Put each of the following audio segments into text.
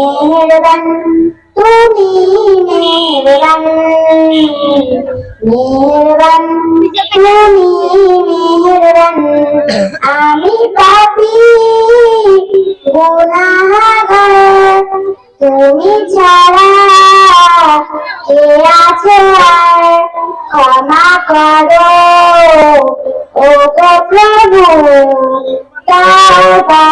মেহেরবান তুমি মেহেরবান মেহেরবান তুমি মেহেরবান আমি পাপী গুনাহগার তুমি ছাড়া কে আছে ক্ষমা করো, ও প্রভু তাওবা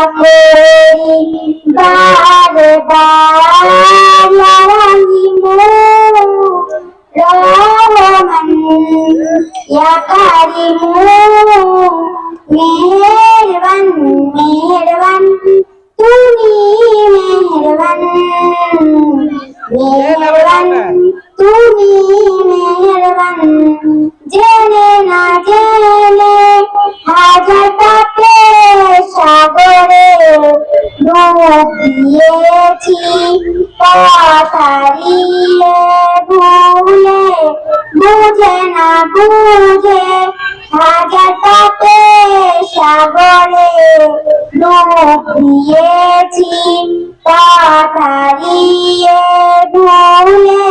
ইয়া কারিমু মেহেরবান মেহেরবান তুমি মেহেরবান মেহেরবান তুমি মেহেরবান জেনে না জেনে হাজার পাপে সাগরে ডুব দিয়েছি পথারিয়ে ভুলে বুঝে না বুঝে হাজার পাপে সাগরে ডুব দিয়েছি পথারিয়ে ভুলে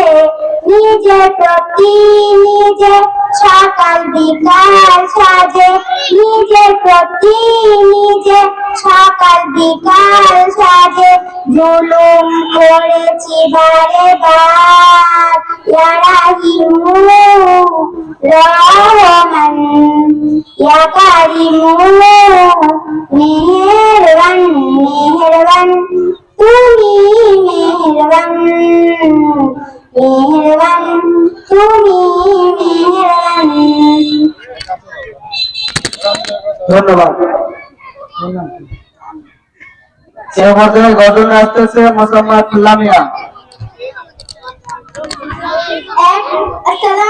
নিজে প্রতি নিজে সকাল বিকাল সাজে, নিজে প্রতি নিজে সকাল বিকাল সাজে, জুলুম করেছি বারে বার। রহমান ইয়া কারিমু মেহেরবান মেহেরবান তুমি মেহেরবান মেহেরবান তুমি মেহেরবান ধন্যবাদ। এর মাধ্যমে ঘটনা আসতেছে মোসাম্মদ লামিয়া। আসসালামু